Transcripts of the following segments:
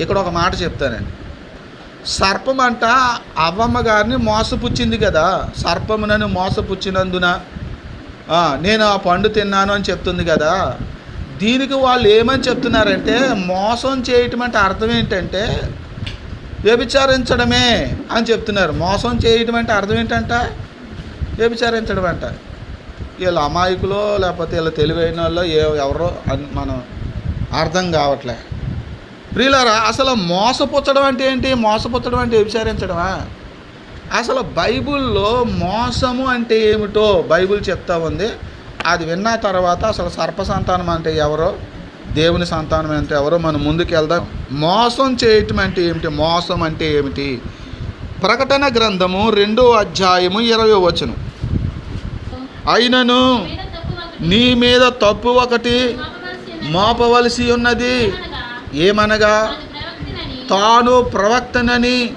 ఇక్కడ ఒక మాట చెప్తానండి సర్పం అంట అవ్వమ్మ గారిని మోసపుచ్చింది కదా. సర్పమునని మోసపుచ్చినందున నేను ఆ పండు తిన్నాను అని చెప్తుంది కదా. దీనికి వాళ్ళు ఏమని చెప్తున్నారంటే మోసం చేయటం అంటే అర్థం ఏంటంటే వ్యభిచారించడమే అని చెప్తున్నారు. మోసం చేయటం అంటే అర్థం ఏంటంట? వ్యభిచారించడం అంట. వీళ్ళు అమాయకులో లేకపోతే వీళ్ళు తెలివైన వాళ్ళు ఏ ఎవరో అని మనం అర్థం కావట్లే. ప్రియులారా అసలు మోసపుచ్చడం అంటే ఏంటి? మోసపుచ్చడం అంటే విచారించడమా? అసలు బైబిల్లో మోసము అంటే ఏమిటో బైబిల్ చెప్తా ఉంది. అది విన్న తర్వాత అసలు సర్ప సంతానం అంటే ఎవరో దేవుని సంతానం అంటే ఎవరో మనం ముందుకు వెళ్దాం మోసం చేయటం అంటే ఏమిటి? మోసం అంటే ఏమిటి? ప్రకటన గ్రంథము రెండో అధ్యాయము ఇరవై వచనం. అయినను నీ మీద తప్పు ఒకటి మోపవలసి ఉన్నది. ఏమనగా, తాను ప్రవక్తనని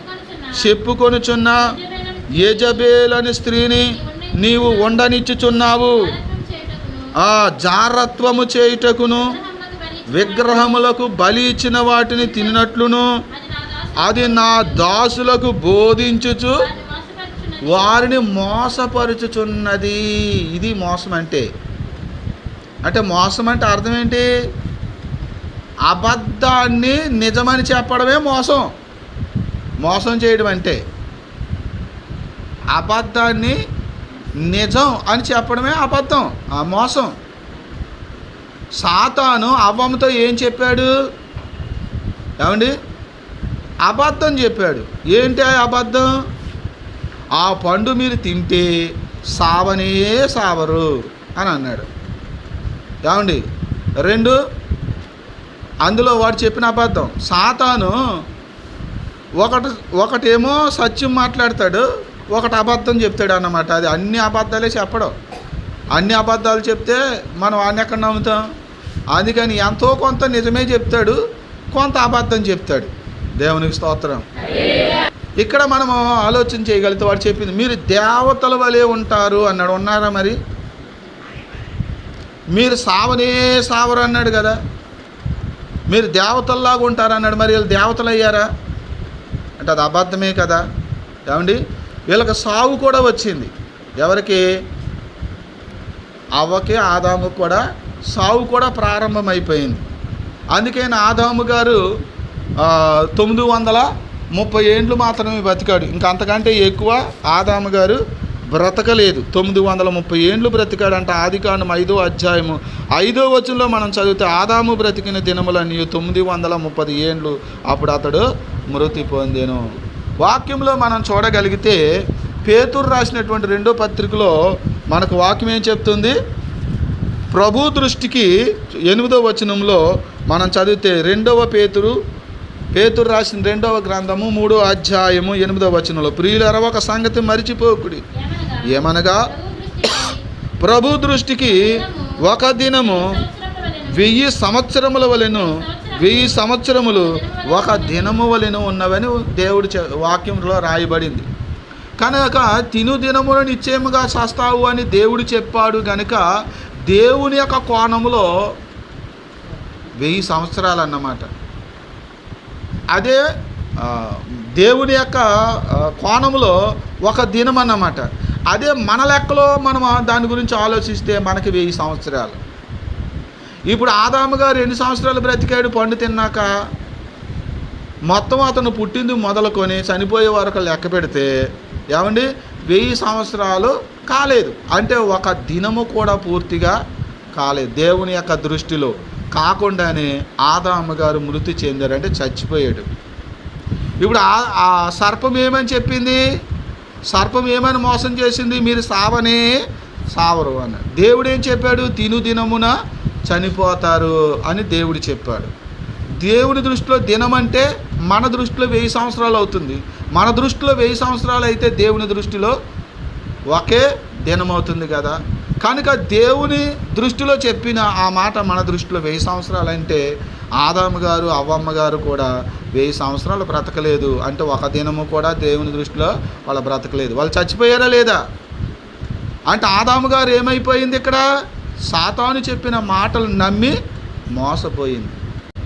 చెప్పుకొనుచున్న యజబేలని స్త్రీని నీవు ఉండనిచ్చుచున్నావు. ఆ జారత్వము చేయుటకును విగ్రహములకు బలి ఇచ్చిన వాటిని తిన్నట్లును. అది నా దాసులకు బోధించుచు వారిని మోసపరుచుచున్నది. ఇది మోసం అంటే అంటే మోసం అంటే అర్థం ఏంటి? అబద్ధాన్ని నిజమని చెప్పడమే మోసం. మోసం చేయడం అంటే అబద్ధాన్ని నిజం అని చెప్పడమే అబద్ధం ఆ మోసం. సాతాను అవ్వమ్మతో ఏం చెప్పాడు? ఏమండి? అబద్ధం చెప్పాడు. ఏంటి అబద్ధం? ఆ పండు మీరు తింటే సావనే సావరు అని అన్నాడు. ఏమండి? రెండు అందులో వాడు చెప్పిన అబద్ధం. సాతాను ఒకటి ఒకటేమో సత్యం మాట్లాడతాడు ఒకటి అబద్ధం చెప్తాడు అన్నమాట. అది అన్ని అబద్ధాలే చెప్పడం. అన్ని అబద్ధాలు చెప్తే మనం వాడిని ఎక్కడ నమ్ముతాం? అందుకని ఎంతో కొంత నిజమే చెప్తాడు కొంత అబద్ధం చెప్తాడు. దేవునికి స్తోత్రం. ఇక్కడ మనము ఆలోచన చేయగలిగితే వాడు చెప్పింది మీరు దేవతల వలె ఉంటారు అన్నాడు. ఉన్నారా మరి? మీరు సావనే సావరు అన్నాడు కదా. మీరు దేవతల్లాగా ఉంటారన్నాడు మరి వీళ్ళు దేవతలు అయ్యారా అంటే అది అబద్ధమే కదా. ఏమండి? వీళ్ళకి సావు కూడా వచ్చింది. ఎవరికి? అవ్వకి ఆదాము కూడా సావు కూడా ప్రారంభమైపోయింది. అందుకని ఆదాము గారు తొమ్మిది వందల ముప్పై ఏండ్లు మాత్రమే బతికాడు. ఇంకా అంతకంటే ఎక్కువ ఆదాము గారు బ్రతకలేదు. తొమ్మిది వందల ముప్పై ఏండ్లు బ్రతికాడంట ఆది కాండం ఐదో అధ్యాయము. ఐదో వచనంలో మనం చదివితే ఆదాము బ్రతికిన దినములన్నీ తొమ్మిది వందల ముప్పది ఏండ్లు అప్పుడు అతడు మృతి పొందేను. వాక్యంలో మనం చూడగలిగితే పేతురు రాసినటువంటి రెండో పత్రికలో మనకు వాక్యం ఏం చెప్తుంది? ప్రభు దృష్టికి ఎనిమిదో వచనంలో మనం చదివితే రెండవ పేతురు పేతురు రాసిన రెండవ గ్రంథము మూడో అధ్యాయము ఎనిమిదవ వచనంలో. ప్రియులర ఒక సంగతి మరిచిపోకుడి. ఏమనగా, ప్రభు దృష్టికి ఒక దినము వెయ్యి సంవత్సరముల వలెను వెయ్యి సంవత్సరములు ఒక దినము వలెను ఉన్నవని దేవుడి వాక్యంలో రాయబడింది. కనుక తిను దినమును నిశ్చయముగా చేస్తావు అని దేవుడు చెప్పాడు గనుక దేవుని యొక్క కోణంలో వెయ్యి సంవత్సరాలు అన్నమాట. అదే దేవుని యొక్క కోణంలో ఒక దినం అన్నమాట అదే మన లెక్కలో మనం దాని గురించి ఆలోచిస్తే మనకి వెయ్యి సంవత్సరాలు. ఇప్పుడు ఆదాము గారు ఎన్ని సంవత్సరాలు బ్రతికాడు పండు తిన్నాక? మొత్తం అతను పుట్టింది మొదలుకొని చనిపోయే వరకు లెక్క పెడితే ఏమండి? వెయ్యి సంవత్సరాలు కాలేదు. అంటే ఒక దినము కూడా పూర్తిగా కాలేదు. దేవుని యొక్క దృష్టిలో కాకుండానే ఆదాము గారు మృతి చెందారంటే చచ్చిపోయాడు. ఇప్పుడు ఆ సర్పం ఏమని చెప్పింది? సర్పం ఏమని మోసం చేసింది? మీరు సావనే సావరు అని దేవుడు ఏం చెప్పాడు? తిను దినమున చనిపోతారు అని దేవుడు చెప్పాడు. దేవుని దృష్టిలో దినం అంటే మన దృష్టిలో వెయ్యి సంవత్సరాలు అవుతుంది. మన దృష్టిలో వెయ్యి సంవత్సరాలు అయితే దేవుని దృష్టిలో ఒకే దినం అవుతుంది కదా. కనుక దేవుని దృష్టిలో చెప్పిన ఆ మాట మన దృష్టిలో వెయ్యి సంవత్సరాలు అంటే ఆదాము గారు అవ్వమ్మ గారు కూడా వెయ్యి సంవత్సరాలు బ్రతకలేదు. అంటే ఒక దినము కూడా దేవుని దృష్టిలో వాళ్ళు బ్రతకలేదు. వాళ్ళు చచ్చిపోయారా లేదా? అంటే ఆదాము గారు ఏమైపోయింది ఇక్కడ? సాతాను చెప్పిన మాటలు నమ్మి మోసపోయింది.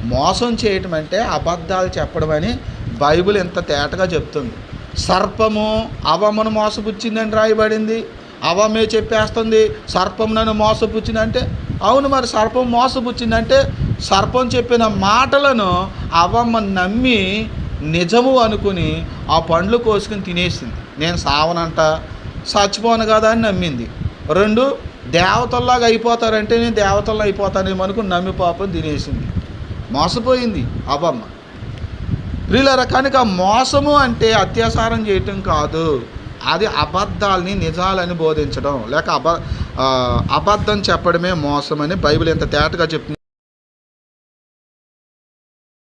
మోసం చేయటం అంటే అబద్ధాలు చెప్పడం అని బైబిల్ ఎంత తేటగా చెప్తుంది. సర్పము అవమ్మను మోసపుచ్చిందని రాయబడింది. అవమే చెప్పేస్తుంది సర్పం నన్ను మోసపుచ్చిందంటే. అవును మరి సర్పం మోసపుచ్చిందంటే సర్పం చెప్పిన మాటలను అవమ్మ నమ్మి నిజము అనుకుని ఆ పండ్లు కోసుకుని తినేసింది. నేను సావనంట చచ్చిపోను కదా అని నమ్మింది. రెండు దేవతల్లాగా అయిపోతారంటే నేను దేవతల్లా అయిపోతానేమో అనుకుని నమ్మి పాపం తినేసింది. మోసపోయింది అవమ్మ. ప్రియులరా కనుక మోసము అంటే అత్యాచారం చేయటం కాదు. అది అబద్ధాలని నిజాలని బోధించడం. లేక అబ అబద్ధం చెప్పడమే మోసమని బైబిల్ ఎంత తేటగా చెప్తుంది.